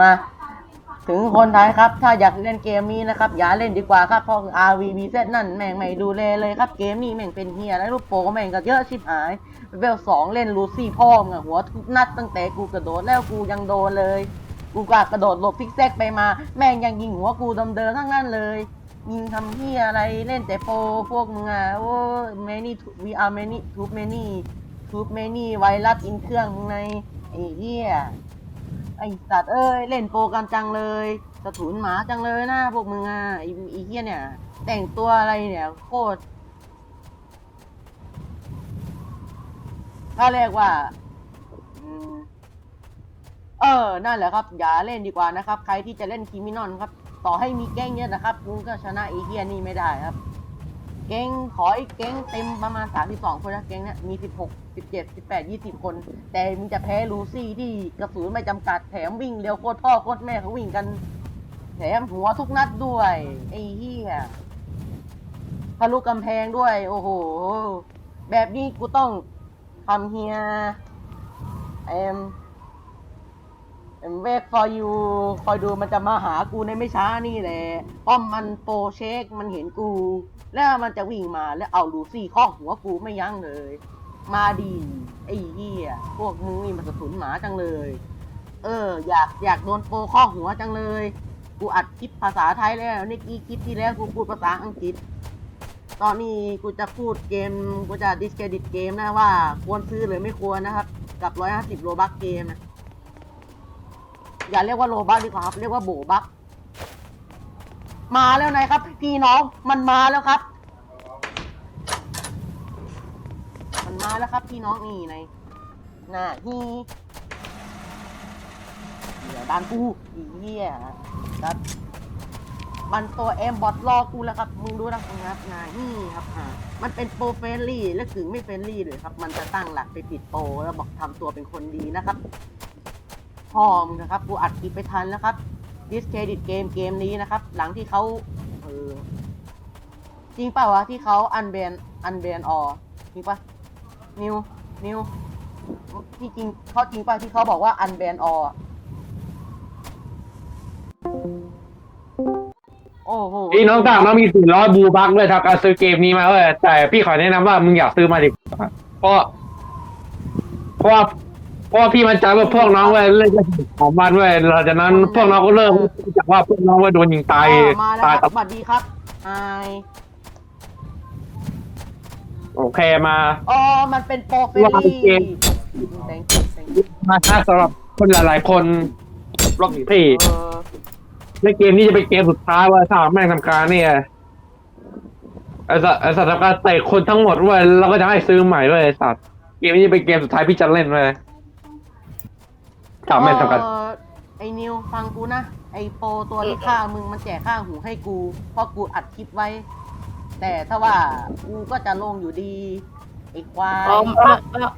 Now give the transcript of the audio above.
มาถึงคนไทยครับ ถ้าอยากเล่นเกมนี้นะครับ อย่าเล่นดีกว่าครับเพราะ RVBZ นั่นแม่งไม่ดูแลเลยครับ เกมนี้แม่งเป็นเฮียแล้วรูปโปแม่งก็เยอะชิบหายเวลสองเล่นลูซี่พ่อมงอะหัวทุกนัดตั้งแต่กูกระโดดแล้วกูยังโดนเลย กูก็กระโดดหลบพิกแซกไปมา แม่งยังยิงหัวกูดำเดิมๆทั้งนั้นเลยยิงทำเฮียอะไรเล่นแต่โปพวกมึงอะโอ้ many we are many too many too many ไวรัสอินเครื่องมึงในไอ้เฮีย ไอสัตว์เอ้ยเล่นโปรกันจังเลยสะถุนหมาจังเลยนะพวกมึงอะไอไอเฮียเนี่ย แต่งตัวอะไรเนี่ยโคตรถ้าเรียกว่าอเออ นั่นแหละครับ อย่าเล่นดีกว่านะครับ ใครที่จะเล่นคิมินอนครับ ต่อให้มีแก๊งเยอะนะครับมึงก็ชนะไอเฮียนี่ไม่ได้ครับ แก๊งขอไอ้แก๊งเต็มประมาณ32คนนะแก๊งเนี่ยมี 16 17 18 20คน แต่มึงจะแพ้ลูซี่ที่กระสุนไม่จำกัดแถมวิ่งเร็วโคตรพ่อโคตรแม่เขาวิ่งกัน แถมหัวทุกนัดด้วย ไอ้เหี้ยทะลุกำแพงด้วย โอ้โห แบบนี้กูต้องทำเฮียเอ็มเอ็มเวก for you คอยดูมันจะมาหากูในไม่ช้านี่แหละป้อมมันโปเช็คมันเห็นกู แล้วมันจะวิ่งมาแล้วเอาลูซี่ข้องหัวกูไม่ยั้งเลย มาดีไอ้เหี้ยพวกมึงนี่มันสะทุนหมาจังเลย เออ อยากอยากโดนโปรข้อหัวจังเลย กูอัดคลิปภาษาไทยแล้วนี่กี่คลิปที่แล้วกูพูดภาษาอังกฤษ ตอนนี้กูจะพูดเกม กูจะดิสเครดิตเกมนะว่า ควรซื้อหรือไม่ควรนะครับ กับร้อยห้าสิบโลบักเกมนะอย่าเรียกว่าโลบักดีกว่าครับ เรียกว่าโบบัก มาแล้วนายครับ พี่น้องมันมาแล้วครับ มั นมาแล้วครับพี่น้องนี่ในายน่าฮีเดี๋ยวด้านกูอีเหี้ยครับมันตัวเอ็มบอทรอกูแล้วครับมึงดูนะครับนานี่ครับอ่ามันเป็นโปรเฟรนลี่และถึงไม่เฟรนลี่เลยครับ มันจะตั้งหลักไปติดโปรแล้วบอกทำตัวเป็นคนดีนะครับพอมนะครับกูอัดคลิปไปทันแล้วครับดิสเครดิตเกมเกมนี้นะครับ หลังที่เขาเออจริงเปล่าวะที่เขาอันเบนอันเบนออจริงปะ นิว นิวที่จริงเขาจริงป่ะที่เขาบอกว่าอันเบนออโอ้โหพี่น้องต่างน้องมีสี่ร้อยบูบักด้วยทำการซื้อเกมนี้มาเว้ยแต่พี่ขอแนะนำว่ามึงอยากซื้อมาดีกว่าเพราะเพราะว่าเพราะว่าพี่มันใจว่าพวกน้องเว้ยเล่นของมันเว้ยหลังจากนั้นพวกน้องก็เริ่มรู้จากว่าพวกน้องเว้ยโดนยิงตายอ๋อมาแล้วตายครับสวัสดีครับไอ โอเคมา อ๋อ มันเป็นโปรเฟรนว่าลี่เกม thank you thank you มาถ้าสำหรับคนหลาย ๆ คนรอบพี่เออในเกมนี้จะเป็นเกมสุดท้ายเว่าถ้าแม่งทำการเนี่ยไอ้สัตว์ไอ้สัตว์ทำการเตะคนทั้งหมดเว้ยแล้วก็จะให้ซื้อใหม่ด้วยไอ้สัตว์เกมนี้จะเป็นเกมสุดท้ายพี่จะเล่นเว้ยถ้าแม่งทำการเอ่อไอ้นิวฟังกูนะ ไอ้โปรตัวที่ฆ่ามึงมันแจกข้างหูให้กู เพราะกูอัดคลิปไว้ แต่ถ้าว่ากูก็จะลงอยู่ดีไอ้ควาย อ๋อ